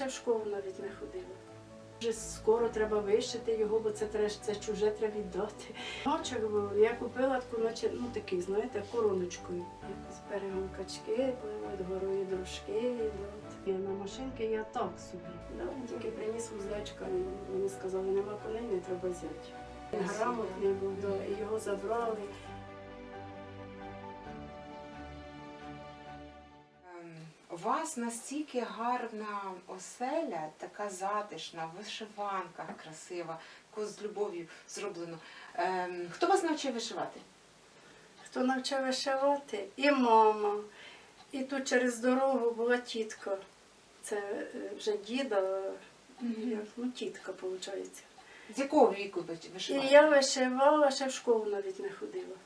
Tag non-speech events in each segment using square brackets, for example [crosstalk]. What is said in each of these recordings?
ще в школу навіть не ходила. Вже скоро треба вишити його, бо це треш, це чуже треба віддати. Ночок я купила таку, наче, ну такий, знаєте, короночкою. Якось берегом качки, пливуть, горою дружки. І на машинки я так собі. Да, тільки приніс вуздечка, і мені сказали, нема коней, не треба взяти. Грамотний був, да, і його забрали. Вас настільки гарна оселя, така затишна, в вишиванках красива, таку з любов'ю зроблено. Ем, хто вас навчив вишивати? Хто навчив вишивати? І мама. І тут через дорогу була тітка. Це е, вже діда, ну тітка, виходить. З якого віку ви І я вишивала, ще в школу навіть не ходила.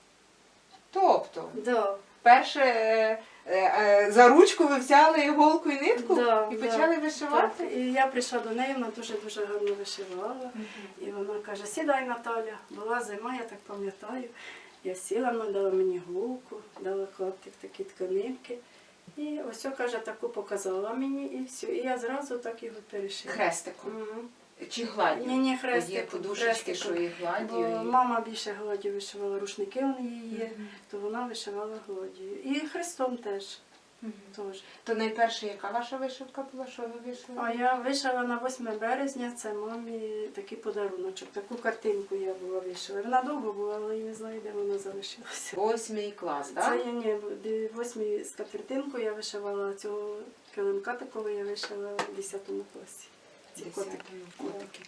Тобто, Да, перше е, за ручку ви взяли іголку і нитку Да, і да. почали так. вишивати? І я прийшла до неї, вона дуже дуже гарно вишивала. І вона каже, сідай, Наталя. Була зима, я так пам'ятаю. Я сіла, вона дала мені гулку, дала клаптик такі тканинки. І ось, каже, таку показала мені і все. І я зразу так його перешила. Хрестиком. Мгм. Чи гладдю? Ні, ні, Є хрестиком. подушечки, що хрестиком. і гладдю. Бо і- мама більше гладдю вишивала рушники, у неї є, то вона вишивала гладдю. І хрестом теж. Мгм. теж. То найперше, яка ваша вишивка була? Що ви вишили? А я вишила на 8 березня, це мамі такий подаруночок. Таку картинку я була вишила. Вона довго була, але я не знаю, де вона залишилася. Восьмий клас, так? Це я ні, восьмій скатертинку я вишивала цього килимка такого я вишила в 10 класі. Ці котики. котики.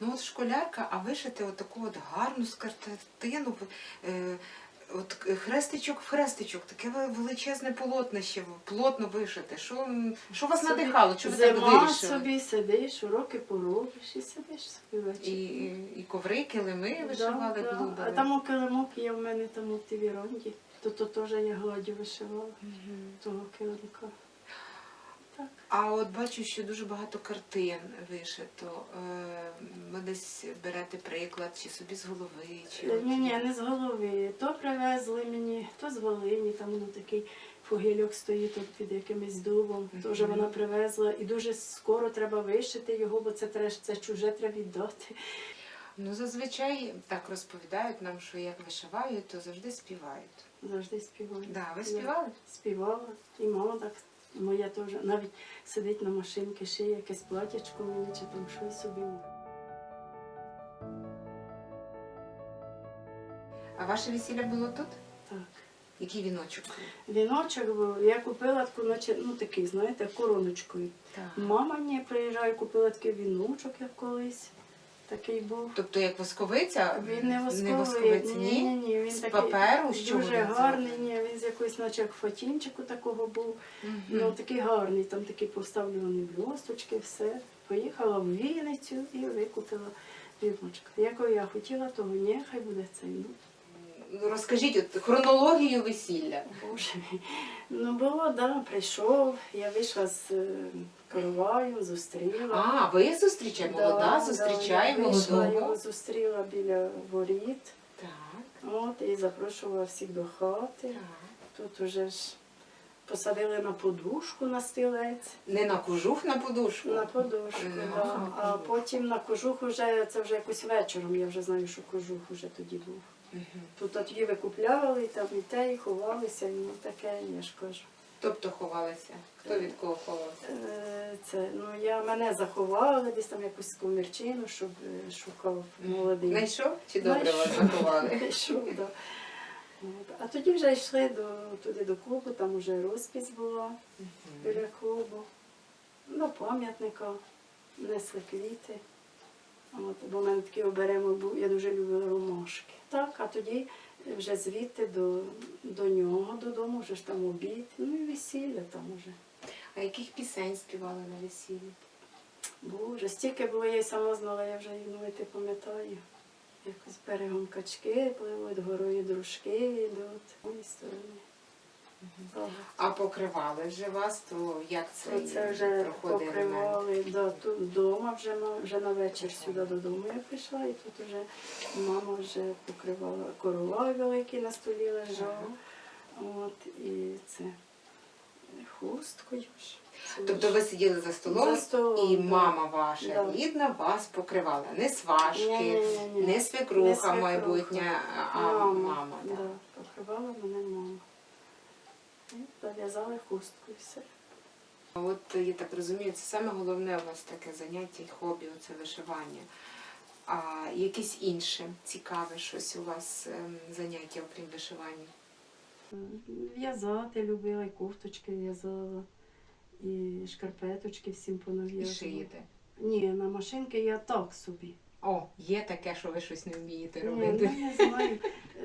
Ну от школярка, а вишити от таку от гарну скатертину, е, от хрестичок в хрестичок, таке величезне полотнище, плотно вишите. Що, що вас Собі надихало? Чому ви так вирішили? собі сидиш, уроки поробиш і сидиш собі І, ввечері. і, і коври, килими Да, вишивали, да. блудили. А там у килимок є в мене там у тій віронді, то то теж я гладю вишивала Мгм. того килимка. А от бачу, що дуже багато картин вишито. Е, Ви десь берете приклад, чи собі з голови, чи Ні, ні, не з голови. То привезли мені, то з Волині, там воно такий фугельок стоїть тут під якимось дубом. Мгм. Теж вона привезла. І дуже скоро треба вишити його, бо це треш, це чуже треба віддати. Ну, зазвичай так розповідають нам, що як вишивають, то завжди співають. Завжди співаю. Да, ви Я співали? Співала. І мама так. Моя теж навіть сидить на машинці, шиє якесь платячко мені чи там щось собі. А ваше весілля було тут? Так. Який віночок? Віночок був, я купила таку, наче, ну такий, знаєте, короночкою. Так. Мама мені приїжджає, купила такий віночок, як колись. Такий був. Тобто як восковиця? Він не восковий. восковиця, ні, ні, ні, він З такий паперу? що дуже він гарний, ні, він з якоїсь, наче як фатінчику такого був. Угу. Ну такий гарний, там такі поставлені блісточки, все. Поїхала в Вінницю і викупила віночок. Якого я хотіла, того ні, хай буде цей. Ну, Розкажіть от, хронологію весілля. Боже мій. Ну було, да, прийшов, я вийшла з е, зустріла. А, ви зустрічає, Да, молода, да, зустрічає я вийшла, його зустріла біля воріт. Так, От, і запрошувала всіх до хати. так. Тут уже ж посадили на подушку на стілець. Не на кожух, на подушку. На подушку, Ага, да. на а кожух. потім на кожух уже, це вже якось вечором, я вже знаю, що кожух уже тоді був. Тут от її викупляли, там і те, і ховалися, і ну, таке, я ж кажу. Тобто ховалися. Хто від кого ховався? Е, Це, ну, я, мене заховали, десь там якусь комірчину, щоб е, шукав молодий. Знайшов чи добре вас заховали? [laughs] Знайшов, да. А тоді вже йшли до, туди до клубу, там вже розпись була біля клубу. До пам'ятника несли квіти. От, бо в мене такий оберемок був, я дуже любила ромашки. Так, а тоді вже звідти до, до нього додому, вже ж там обід, ну і весілля там уже. А яких пісень співали на весіллі? Боже, стільки було, я й сама знала, я вже ну, і ти пам'ятаю. Якось берегом качки пливуть, горою дружки йдуть. З сторони. А покривали вже вас, то як це, це вже проходив покривали да, тут вдома, вже, ма- вже на вечір сюди додому я прийшла, і тут вже мама вже покривала коровай великий на столі лежав. От, і це хусткою ж. Тобто ви сиділи за столом, За столом, і да. мама ваша Да. рідна вас покривала. Не сважки, Ні-ні-ні. не свекруха Не свекруха. майбутня, а мама. да. да. Покривала мене мама. І Зав'язали хустку і все. От я так розумію, це саме головне у вас таке заняття і хобі, це вишивання. А якесь інше цікаве щось у вас ем, заняття, окрім вишивання? В'язати любила, і кофточки в'язала, і шкарпеточки всім І понав'язувала. шиєте. Ні, на машинки я так собі. О, є таке, що ви щось не вмієте Ні, робити. ну, не знаю.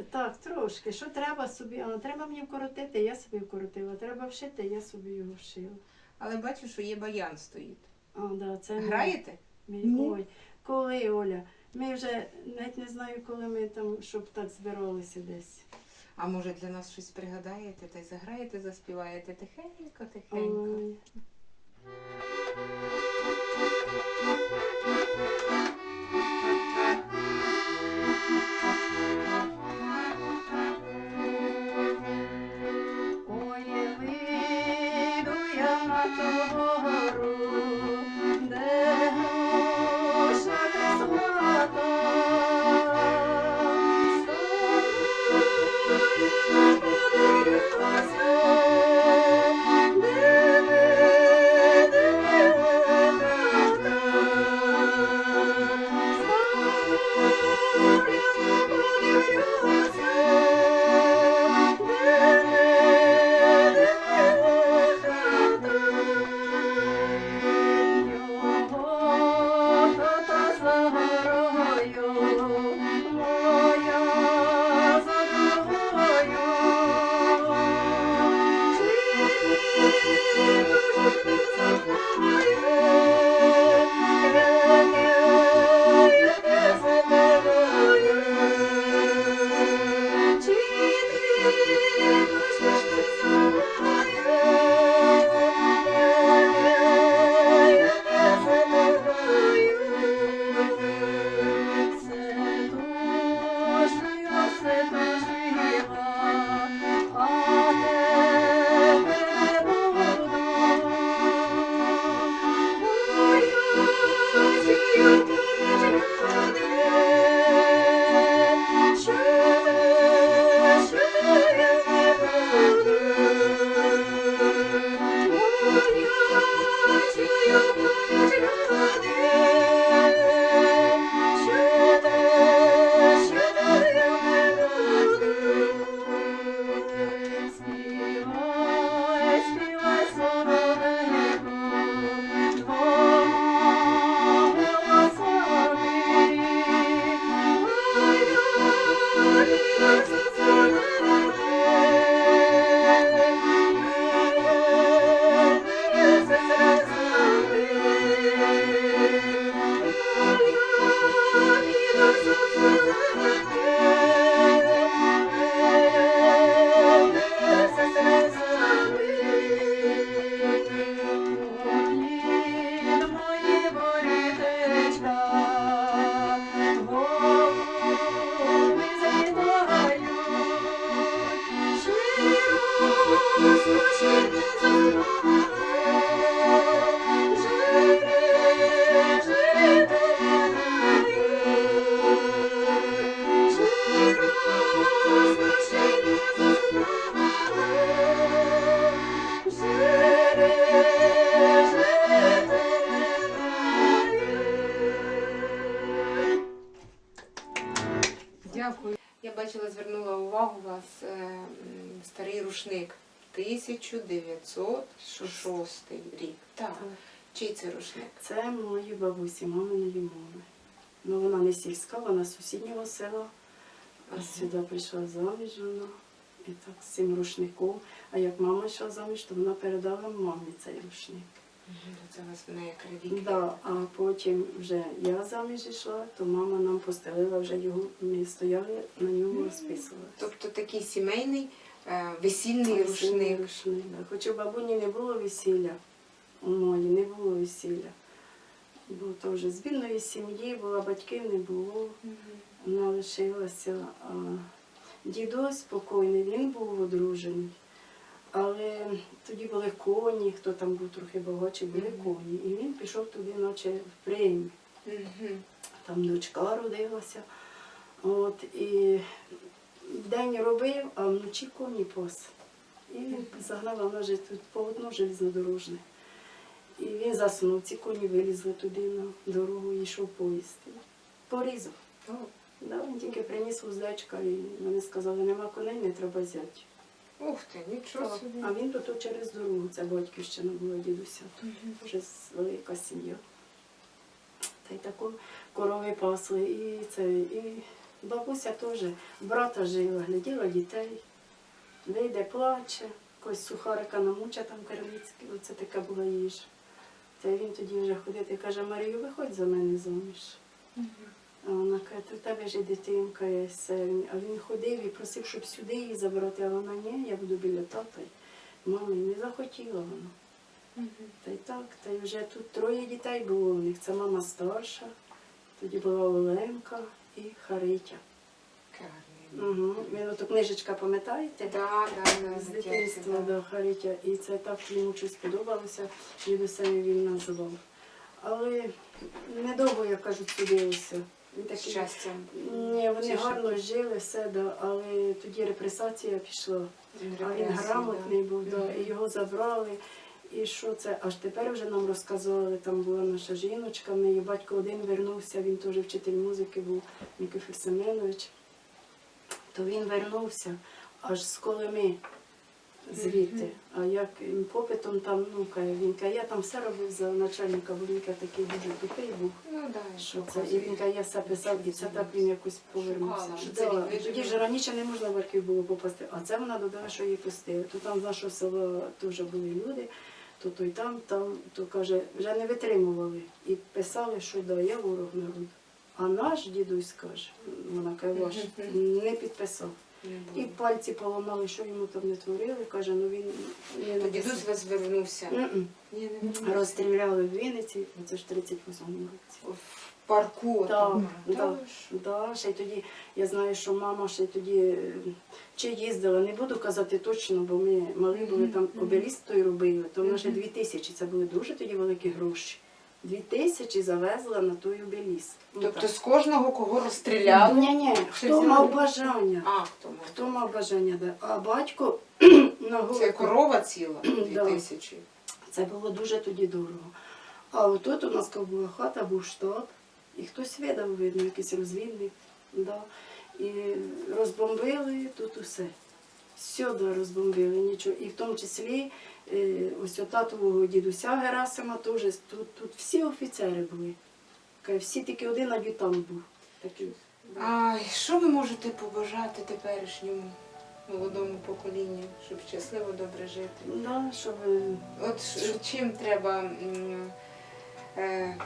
Так, трошки. Що треба собі? А треба мені вкоротити, я собі вкоротила. Треба вшити, я собі його вшила. Але бачу, що є баян стоїть. А, да, це мій- Граєте? мій- Ні. Ой, коли, Оля? Ми вже навіть не знаю, коли ми там, щоб так збиралися десь. А може для нас щось пригадаєте та й заграєте, заспіваєте тихенько, тихенько. Ой. Ой, Дякую. Я бачила, звернула увагу у вас е, старий рушник. 1906 рік. Так. Чий це рушник? Це мої бабусі, маминої мами. Ну, вона не сільська, вона з сусіднього села. А сюди прийшла заміж вона. І так з цим рушником. А як мама йшла заміж, то вона передала мамі цей рушник. Це у вас в неї криві. Да, а потім вже я заміж йшла, то мама нам постелила вже його, ми стояли на ньому розписувалися. Тобто такий сімейний е, весільний рушник. рушник да. Хоч у бабуні не було весілля, у моїй не було весілля. Бо то вже з бідної сім'ї була, батьків не було. Вона лишилася. А дідусь спокійний, він був одружений. Але тоді були коні, хто там був трохи багатший, були коні. І він пішов туди, наче в. Мгм. Там дочка родилася. От, і день робив, а вночі коні пас. І він загнав, вона ж тут полотно железнодорожне. І він заснув, ці коні вилізли туди на дорогу і йшов поїзд. Порізав. Да, він тільки приніс вуздечка і вони сказали, нема коней, не треба взяти. Ух ти, нічого Так. собі. А він тут через дорогу, це батьківщина була дідуся. Вже з- велика сім'я. Та й таку корови пасли. І це, і бабуся теж брата жила, гляділа дітей, вийде, плаче, якось сухарика намуча там карлицький, оце така була їжа. Та він тоді вже ходить і каже, Марію, виходь за мене заміж. Мгм. Вона каже, «Та в тебе ж дитинка є. все». А він ходив і просив, щоб сюди її забрати, а вона ні, я буду біля тата. Мами, не захотіла вона. Мгм. Та й так, та й вже тут троє дітей було у них. Це мама старша, тоді була Оленка і Харитя. Угу. Він ото книжечка, пам'ятаєте? Да, да, да, З дитинства да. до Харитя. І це так йому щось сподобалося, дідусеві він називав. Але недовго, як кажуть, судилося. Такий щастям. ні, вони Чи гарно жили, все, да, але тоді репресація пішла. А він грамотний да. був, да, Мгм. і його забрали. І що це? Аж тепер вже нам розказували, там була наша жіночка, в неї батько один вернувся, він теж вчитель музики був, Нікіфор Семенович. То він вернувся аж з Колими звідти. А як попитом там, ну, каже, він каже, я там все робив за начальника, бо він каже, такий дуже тупий був. Ну, да, Що це? І він каже, я все писав, і це так він якось повернувся. Шукала, що це Да, він. Тоді ж раніше не можна в архів було попасти, а це вона додала, що її пустили. То там з нашого села теж були люди, то той там, там, то каже, вже не витримували. І писали, що да, я ворог народу. А наш дідусь каже, вона каже, ваш, [laughs] не підписав. І пальці поламали, що йому там не творили, каже, ну він не То дідусь вас вернувся. Ні, не вернувся. Розстріляли в Вінниці, це ж 38-му році. В парку. Так, ще й тоді, я знаю, що мама ще тоді е, чи їздила, не буду казати точно, бо ми мали були там обеліст той робили, то вона ще дві тисячі, це були дуже тоді великі гроші. Дві тисячі завезла на той обеліс. Ну, Тобто з кожного, кого розстріляли. Ні, ні, хто взяли? мав бажання. А, хто мав? Хто мав бажання, да. а батько [clears throat] на голову. Це корова ціла, [clears throat] дві Да. тисячі. Це було дуже тоді дорого. А отут у нас була хата, був штаб, і хтось видав, видно, якийсь розвідник. Да. І розбомбили тут усе. Все да, розбомбили, нічого. І в тому числі е, ось татового дідуся Герасима теж тут, тут всі офіцери були. Всі тільки один ад'ютант був. Такий. А що ви можете побажати теперішньому молодому поколінню, щоб щасливо добре жити? Да, щоб е, От чим треба е,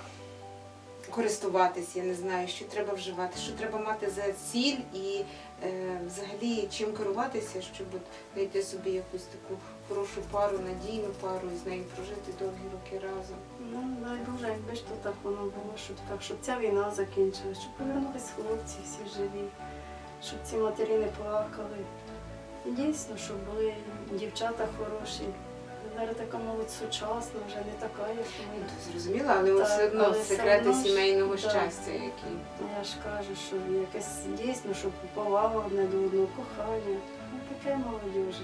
користуватись, я не знаю, що треба вживати, що треба мати за ціль і е, взагалі чим керуватися, щоб знайти собі якусь таку хорошу пару, надійну пару і з нею прожити довгі роки разом. Ну, дай Боже, якби ж то так воно було, щоб так, щоб ця війна закінчилась, щоб повернулись хлопці всі живі, щоб ці матері не плакали. Дійсно, щоб були дівчата хороші. Зараз така молодь сучасна, вже не така, як Ну, ми. то зрозуміло, але Так, все одно але все секрети одно сімейного так. щастя, які. Ну, Я ж кажу, що якесь дійсно, щоб повага одне до одного, кохання. Ну, таке молодіжі.